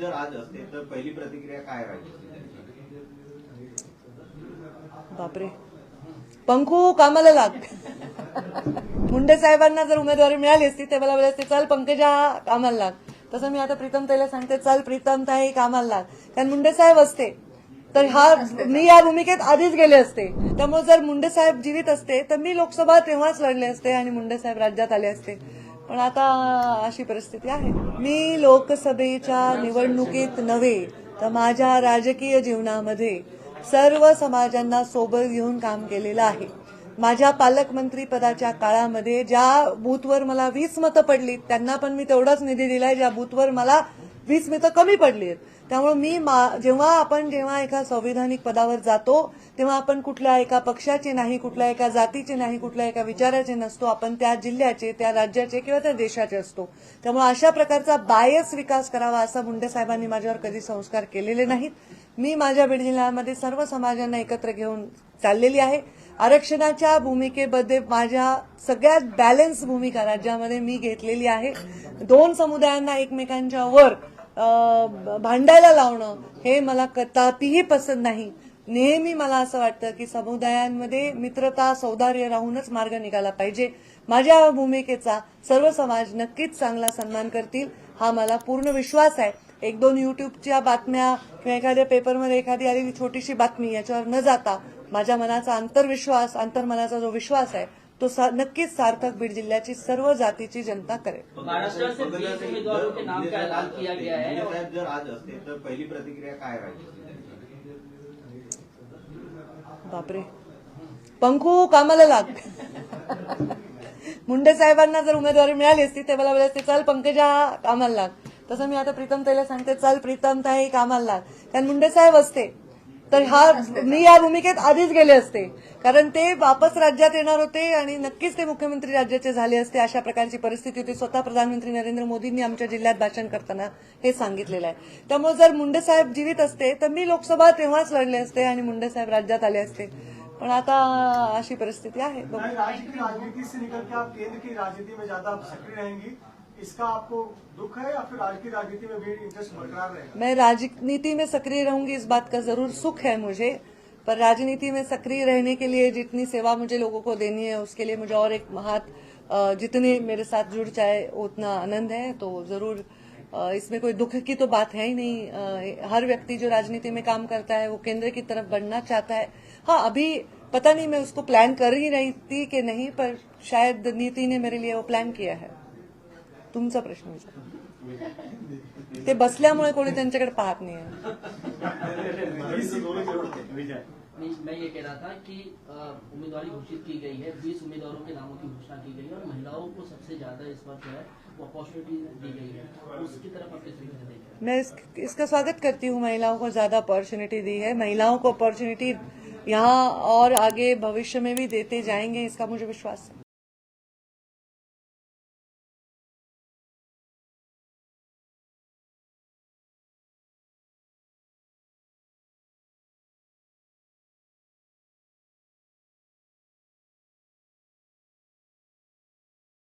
जर आज असते तर पहिली प्रतिक्रिया काय राहील? बापरे. पंखू कामाला लाग. मुंडे साहेबांना जर उमेदवारी मिळाली असती ते मला बोलायचे चल पंकजा कामाला लाग. तसं मी आता प्रीतम ताईला सांगते चल प्रीतम ताई कामाला लाग. कारण मुंडे साहेब असते. तर हा मी या भूमिकेत आधीच गेले असते. त्यामुळे जर मुंडे साहेब जीवित असते तर मी लोकसभा तेव्हाच लढले असते आणि मुंडे साहेब राज्यात आले असते. पण आता अशी परिस्थिती आहे. मी लोकसभेच्या निवडणुकीत नव्हे तर माझ्या राजकीय जीवनामध्ये सर्व समाजांना सोबत घेऊन काम केलेलं आहे. माझ्या पालकमंत्री पदाच्या काळामध्ये ज्या बूथवर मला वीस मतं पडली त्यांना पण मी तेवढाच निधी दिलाय ज्या बूथवर मला वीस मतं कमी पडली आहेत त्यामुळे मी मा- जेव्हा आपण जेव्हा एका संविधानिक पदावर जातो तेव्हा आपण कुठल्या एका पक्षाचे नाही कुठल्या एका जातीचे नाही कुठल्या एका विचाराचे नसतो. आपण त्या जिल्ह्याचे त्या राज्याचे किंवा त्या देशाचे असतो. त्यामुळे अशा प्रकारचा बायस विकास करावा असा मुंडे साहेबांनी माझ्यावर कधी संस्कार केलेले नाहीत. मी माझ्या बीड जिल्ह्यामध्ये सर्व समाजांना एकत्र घेऊन चाललेली आहे. आरक्षणाच्या भूमिकेमध्ये माझ्या सगळ्यात बॅलन्स भूमिका राज्यामध्ये मी घेतलेली आहे. दोन समुदायांना एकमेकांच्या वर भांडायला लावणं हे मला कदापिही पसंत नाही. नेहमी मला असं वाटतं की समुदायांमध्ये मित्रता सौदार्य राहूनच मार्ग निघाला पाहिजे. माझ्या भूमिकेचा सर्व समाज नक्कीच चांगला सन्मान करतील हा मला पूर्ण विश्वास आहे. एक दोन युट्यूबच्या बातम्या किंवा एखाद्या पेपरमध्ये एखादी आलेली छोटीशी बातमी याच्यावर न जाता माझ्या मनाचा आंतरविश्वास अंतर्मनाचा जो विश्वास आहे तो सा- नक्कीच सार्थक बीड जिल्ह्याची सर्व जातीची जनता करेल. महाराष्ट्र से बीस उम्मीदवारों के नाम का ऐलान किया गया है मुंडे साहेब जर आज असते तर पहिली प्रतिक्रिया काय राहील? बापरे. पंखू कामाला लाग. मुंडे साहेबांना जर उमेदवारी मिळाली असती ते मला बोलायचे चल पंकजा कामाला लाग. तसं मी आता प्रीतम ताईला सांगते चल प्रीतम ताई कामाला लाग. कारण मुंडे साहेब असते. तर हा मी या भूमिकेत आधीच गेले असते. कारण ते वापस राज्यात येणार होते आणि नक्कीच ते मुख्यमंत्री राज्याचे झाले असते अशा प्रकारची परिस्थिती होती. स्वतः प्रधानमंत्री नरेंद्र मोदींनी आमच्या जिल्ह्यात भाषण करताना हे सांगितलेलं आहे. त्यामुळे जर मुंडे साहेब जीवित असते तर मी लोकसभा तेव्हाच लढले असते आणि मुंडे साहेब राज्यात आले असते. पण आता अशी परिस्थिती आहे. राजनीति से निकल के आप केंद्र की राजनीति में ज्यादा सक्रिय रहेंगी। इसका आपको दुख है या फिर राज्य की राजनीति में भी इंटरेस्ट बरकरार रहेगा? मैं राजनीति में सक्रिय रहूँगी, इस बात का ज़रूर सुख है मुझे, पर राजनीति में सक्रिय रहने के लिए जितनी सेवा मुझे लोगों को देनी है, उसके लिए मुझे और एक हाथ जितने मेरे साथ जुड़ जाए, उतना आनंद है तो ज़रूर इसमें कोई दुख की तो बात है ही नहीं। हर व्यक्ति जो राजनीति में काम करता है, वो केंद्र की तरफ़ बढ़ना चाहता है। हाँ अभी पता नहीं मैं उसको प्लान कर ही रही थी कि नहीं, पर शायद नीति ने मेरे लिए वो प्लान किया है। तुमचा प्रश्न विचार. ते बसल्यामुळे कोणी त्यांच्याकडे पाहत नाही मैं ये कह रहा था कि उम्मीदवारी घोषित की गई है बीस उम्मीदवारों के नामों की घोषणा की गई है और महिलाओं को सबसे ज़्यादा इस बार जो है वो अपॉर्चुनिटी दी गई है। उसकी तरफ़ आप किस मैं इस, इसका स्वागत करती हूँ महिलाओं को ज़्यादा अपॉर्चुनिटी दी है। महिलाओं को अपॉर्चुनिटी यहाँ और आगे भविष्य में भी देते जाएँगे इसका मुझे विश्वास है।